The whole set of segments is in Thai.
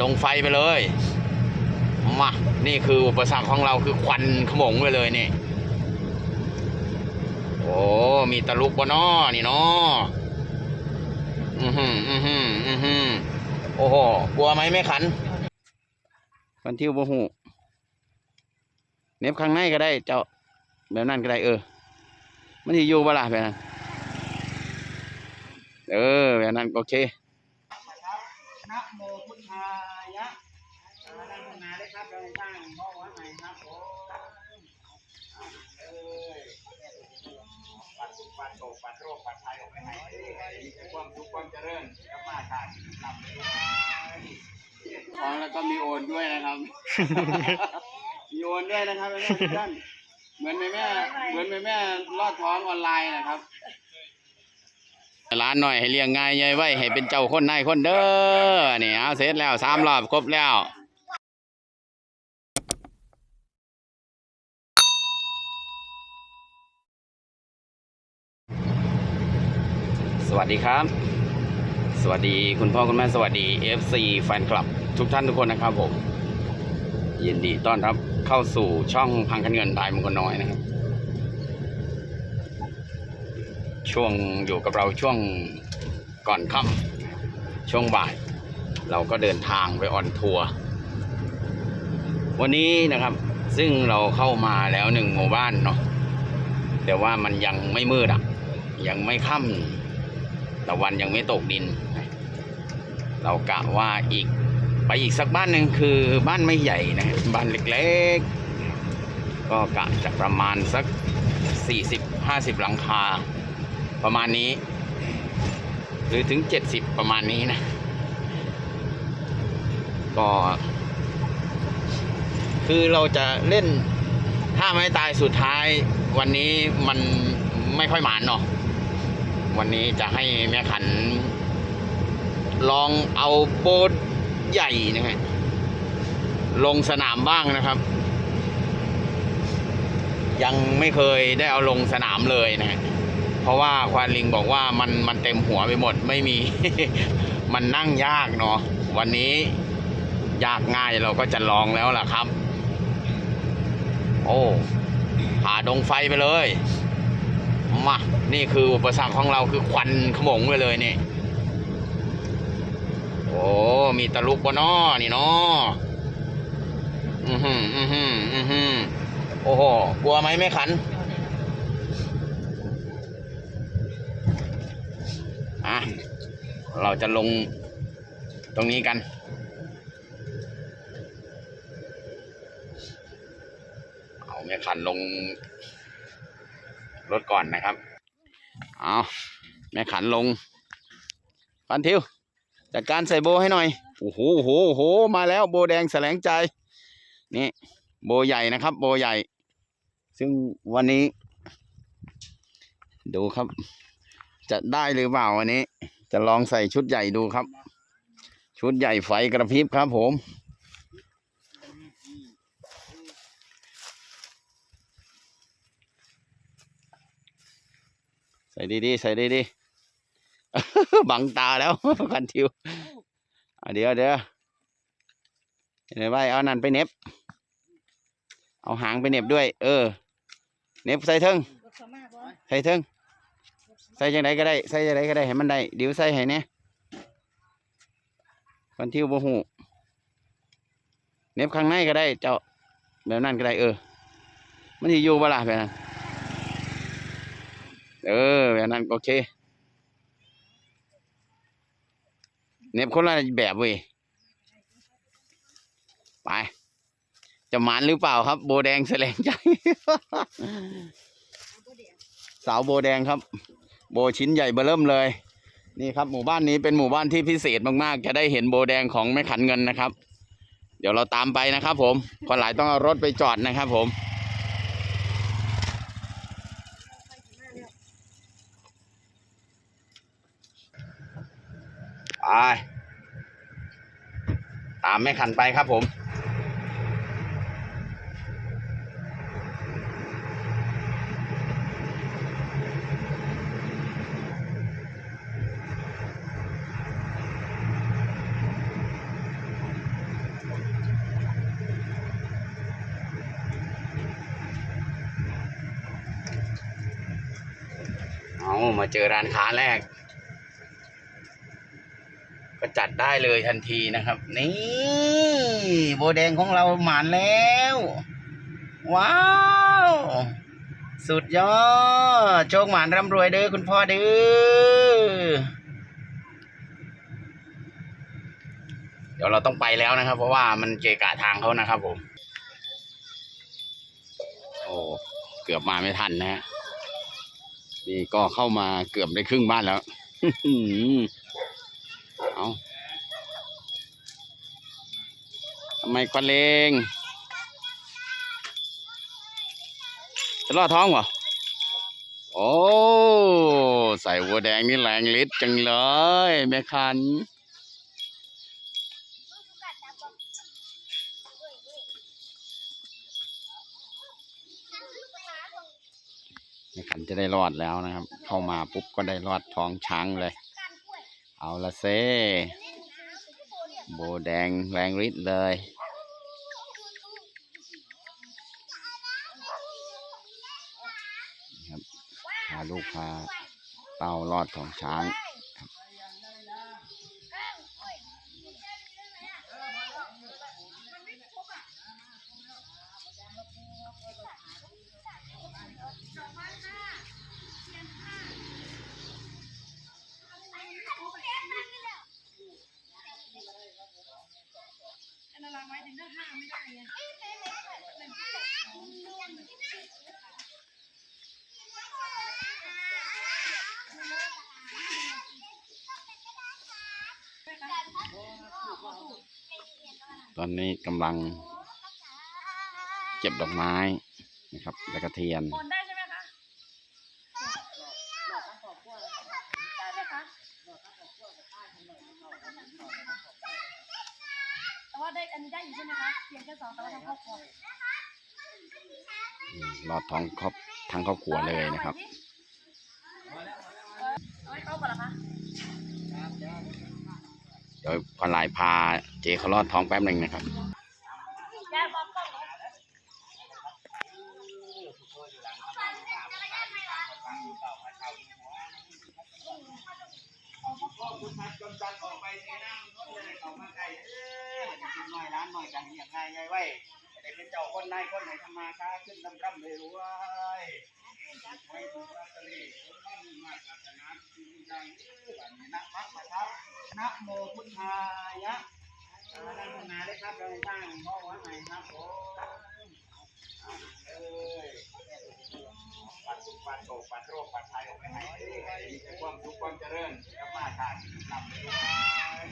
ดงไฟไปเลยมานี่คืออุปสรรคของเราคือควันขมงไปเลยนี่ โอ้มีตะลุกบนนอนี่เนาะอือหืออือหืออือหือโอ้โหกลัวไหมไม่ขันฟันทิวบ่หูเน็บข้างในก็ได้เจ้าแบบนั้นก็ได้เออ มันที่อยู่บ่ล่ะแบบนั้น เออแบบนั้นโอเค นะโมพุทธายะอารัธนาเลยครับเราสร้างพ่อวัดใหม่ครับผมเอ้ยปัดทุกปัดโศกปัดโรคปัดภัยออกไปให้ความสุขความเจริญกับมาทานนำไปด้วยอ๋อแล้วก็มีโอนด้วยนะครับ มีโอนด้วยนะครับแม่ทุกท่านเหมือนแม่แม่เหมือนแม่แม่ลอดท้องออนไลน์นะครับ ร้านหน่อยให้เลี้ยงง่ายใหญ่ไว้ให้เป็นเจ้าคนนายคนเด้อนี่เอาเสร็จแล้วสามรอบครบแล้วสวัสดีครับ สวัสดีคุณพ่อคุณแม่สวัสดี FC แฟนคลับทุกท่านทุกคนนะครับผมยินดีต้อนรับเข้าสู่ช่องพังคันเงินบายมงคลน้อยนะครับ ช่วงอยู่กับเราช่วงก่อนค่ำช่วงบ่าย เราก็เดินทางไปออนทัวร์วันนี้นะครับซึ่งเราเข้ามาแล้วหนึ่งหมู่บ้านเนาะแต่ว่ามันยังไม่มืดอะ ยังไม่ค่ำตะวันยังไม่ตกดิน เรากะว่าอีกไปอีกสักบ้านหนึ่งคือบ้านไม่ใหญ่นะฮะบ้านเล็กๆ ก็กะจะประมาณสัก 40-50 หลังคา ประมาณนี้ หรือถึง70ประมาณนี้นะ ก็ คือเราจะเล่นถ้าไม่ตายสุดท้าย วันนี้มันไม่ค่อยหมานเนาะวันนี้จะให้แม่ขัน ลองเอาโบสใหญ่นะฮะลงสนามบ้างนะครับ ยังไม่เคยได้เอาลงสนามเลยนะฮะ ราะว่าควานลิงบอกว่ามันมันเต็มหัวไปหมดไม่มี มันนั่งยากเนาะวันนี้ยากง่ายเราก็จะลองแล้วล่ะครับ โอ้หาดงไฟไปเลยมานี่คืออุปสรรคของเราคือควันขมงไปเลยนี่โอ้มีตะลุกบนนอนี่เนาะอือหืออือหืออือหือโอ้โหกลัวไหมไม่ขัน อะเราจะลงตรงนี้กัน เอาแม่ขันลงรถก่อนนะครับ เอาแม่ขันลงพันทิวจัดการใส่โบให้หน่อย โอ้โหโอ้โหโอ้โห มาแล้วโบแดงแสลงใจ นี่ โบใหญ่นะครับ โบใหญ่ ซึ่งวันนี้ ดูครับ จะได้หรือเปล่าวันนี้ จะลองใส่ชุดใหญ่ดูครับ ชุดใหญ่ไฟกระพริบครับผม ใส่ดีๆใส่ดีๆบังตาแล้วกันทิวเดี๋ยวเดี๋ยวเดี๋ยวไว้เอานั่นไปเน็บ เอาหางไปเน็บด้วย เออ เน็บใส่เทิงใส่เทิง ใส่จังไดก็ได้ ใส่จังไดก็ได้ให้มันได้เดี๋ยวใส่ให้เนี่ยกันทิวบ่หูเน็บข้างในก็ได้ เจ้าแบบนั้นก็ได้ เออ มันที่อยู่บ่ล่ะแบบนั้นเออแบบนั้นโอเคเน็บคนละแบบเว้ยไปจะหมานหรือเปล่าครับ โบแดงแสลงใจ สาวโบแดงครับ โบชิ้นใหญ่เบ้อเริ่มเลย นี่ครับหมู่บ้านนี้เป็นหมู่บ้านที่พิเศษมากๆ จะได้เห็นโบแดงของแม่ขันเงินนะครับ เดี๋ยวเราตามไปนะครับ ผมคนหลายต้องเอารถไปจอดนะครับ ผมไปตามแม่ขันไปครับผม มาเจอร้านค้าแรก ก็จัดได้เลยทันทีนะครับ นี่โบแดงของเราหมานแล้ว ว้าว สุดยอด โชคหมานร่ำรวยเด้อคุณพ่อเด้อเดี๋ยวเราต้องไปแล้วนะครับ เพราะว่ามันเกะกะทางเขานะครับผม โอ้ เกือบมาไม่ทันนะฮะ นี่ก็เข้ามาเกือบได้ครึ่งบ้านแล้วเอาทำไมควันเลงจะรอดท้องเหรอ โอ้ ใส่วัวแดงนี่แรงฤทธิ์จังเลยแม่คัน จะได้รอดแล้วนะครับ เข้ามาปุ๊บก็ได้รอดท้องช้างเลย เอาละเซโบแดงแรงฤทธิ์เลยครับพาลูกพาเต้ารอดท้องช้าง ตอนนี้กำลังเก็บดอกไม้นะครับและกระเทียนโอนได้ใช่ไหมคะได้ไหมคะแต่ว่าได้อันนี้ได้อยู่ใช่ไหมคะเพียงแค่สองแต่ว่าทั้งครอบครัวรอดท้องครอบทั้งครอบครัวเลยนะครับเอาให้เขาก่อนเหรอคะ ดี๋ยวพอลายพาเจเขารอดท้องแป๊บหนึ่งนะครับไงไงไว้ได้เป็นเจ้าคนนายคนไหนทำมาค้าขึ้นร่ำร่ำเลยรวย ไม่ถูกลอตเตอรี่คนบ้ามุ่งมาศาสนาจริงจังเอ้วันนี้นะมักมาครับนะโมพุทธายะอารัธนาเลยครับเราสร้างพ่อวัดใหม่ครับผมเอ้ยปัดทุกปัดโศกปัดโรคปัดภัยออกไปให้ความสุขความเจริญกับมาทานนำไปด้วย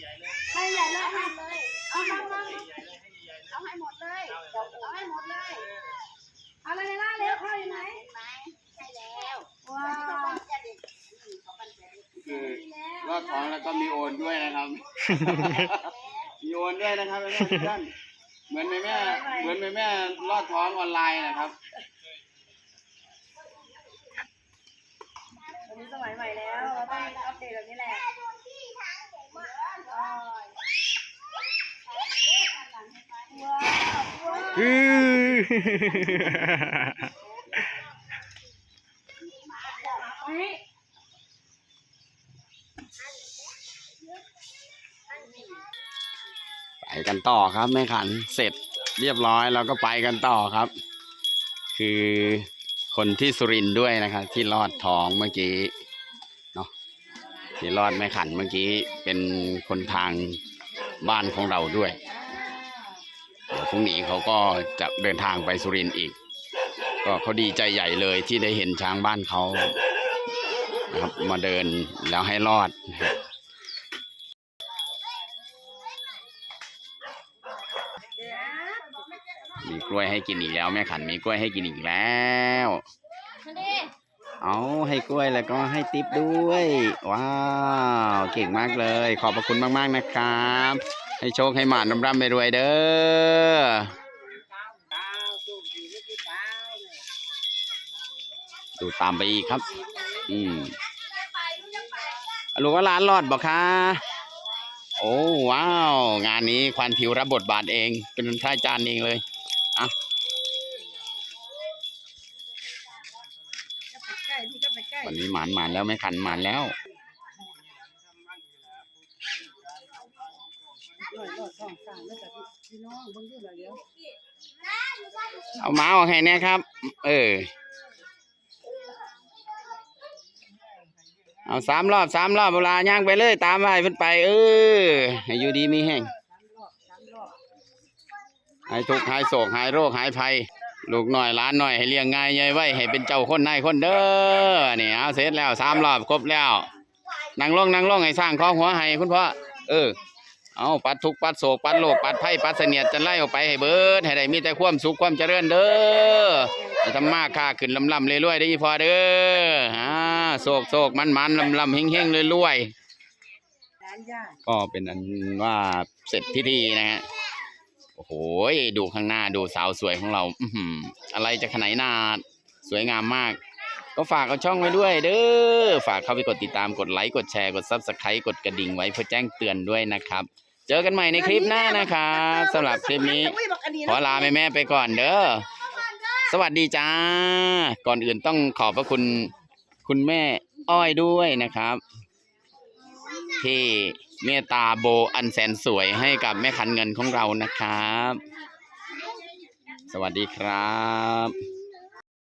ใหญ่เลย ให้ใหญ่เลยให้เลย เอาน้องน้องเอาให้หมดเลย เอา ให้หมดเลยเอาเร็วพ่ออยู่ไหนใช่แล้วว้าวคือรอดท้องแล้วก็มีโอนด้วยนะครับ มีโอนด้วยนะครับแม่ท่านเหมือนแม่แม่เหมือนแม่แม่รอดท้องออนไลน์นะครับวันนี้สมัยใหม่แล้วเราต้องอัปเดตแบบนี้แหละว้าวว้าว ไปกันต่อครับแม่ขันเสร็จเรียบร้อยแล้วก็ไปกันต่อครับ คือคนที่สุรินด้วยนะครับ ที่รอดท้องเมื่อกี้เนาะที่รอดแม่ขันเมื่อกี้เป็นคนทางบ้านของเราด้วย พรุ่งนี้เขาก็จะเดินทางไปสุรินทร์อีก ก็เขาดีใจใหญ่เลยที่ได้เห็นช้างบ้านเขานะครับมาเดินแล้วให้รอดมีกล้วยให้กินอีกแล้วแม่ขันมีกล้วยให้กินอีกแล้วเอาให้กล้วยแล้วก็ให้ติ๊บด้วย ว้าว เก่งมากเลย ขอบพระคุณมาก ๆ นะครับ ให้โชคให้หมานร่ำๆไปรวยเด้อดูตามไปอีกครับ อืมลูกว่าร้านรอดบอกค่ะโอ้ว้าว งานนี้ควันทิวรับบทบาทเอง เป็นพระอาจารย์เองเลยอะวันนี้หมานหมานแล้วไม่ขันหมานแล้ว ร้อยรอดสองสามแล้วแต่พี่น้องเบิ่งดูหน่อยเดี๋ยวเอาหมาออกให้แน่ครับ เออ เอาสามรอบสามรอบเวลาย่างไปเลย ตามไปเพิ่นไป เออให้อยู่ดีมีแห้งหายทุกข์หายโศกหายโรคหายภัย ลูกหน่อยล้านหน่อยให้เลี้ยงง่ายใหญ่ไว้ให้เป็นเจ้าคนนายคนเด้อนี่เอาเสร็จแล้วสามรอบครบแล้ว นั่งลงนั่งลงให้สร้างข้อหัวให้คุณพ่อเออ เอาปัดทุกข์ปัดโศกปัดโลกปัดภัยปัดเสนียดจะไล่ออกไปให้เบิดให้ได้มีแต่ความสุขความเจริญเด้อให้ทำมาค้าขึ้นลำลำเรื่อยๆได้ออีพอเด้ออ่าโศกโศกมันมันลำลำเฮงเฮงๆรวยๆร้านย่าก็เป็นอันว่าเสร็จพิธีนะฮะโอ้โหดูข้างหน้าดูสาวสวยของเราอื้อหืออะไรจะขนาดนาดสวยงามมาก ก็ฝากเอาช่องไว้ด้วย เด้อฝากเข้าไปกดติดตามกดไลค์กดแชร์กดซับสไครต์กดกระดิ่งไว้เพื่อแจ้งเตือนด้วยนะครับ เจอกันใหม่ในคลิปหน้านะครับสำหรับคลิปนี้ ขอลาแม่แม่ๆไปก่อนเด้อสวัสดีจ้า ก่อนอื่นต้องขอบพระคุณคุณแม่อ้อยด้วยนะครับ ที่เมตตาโบอันแสนสวยให้กับแม่คันเงินของเรานะครับ สวัสดีครับ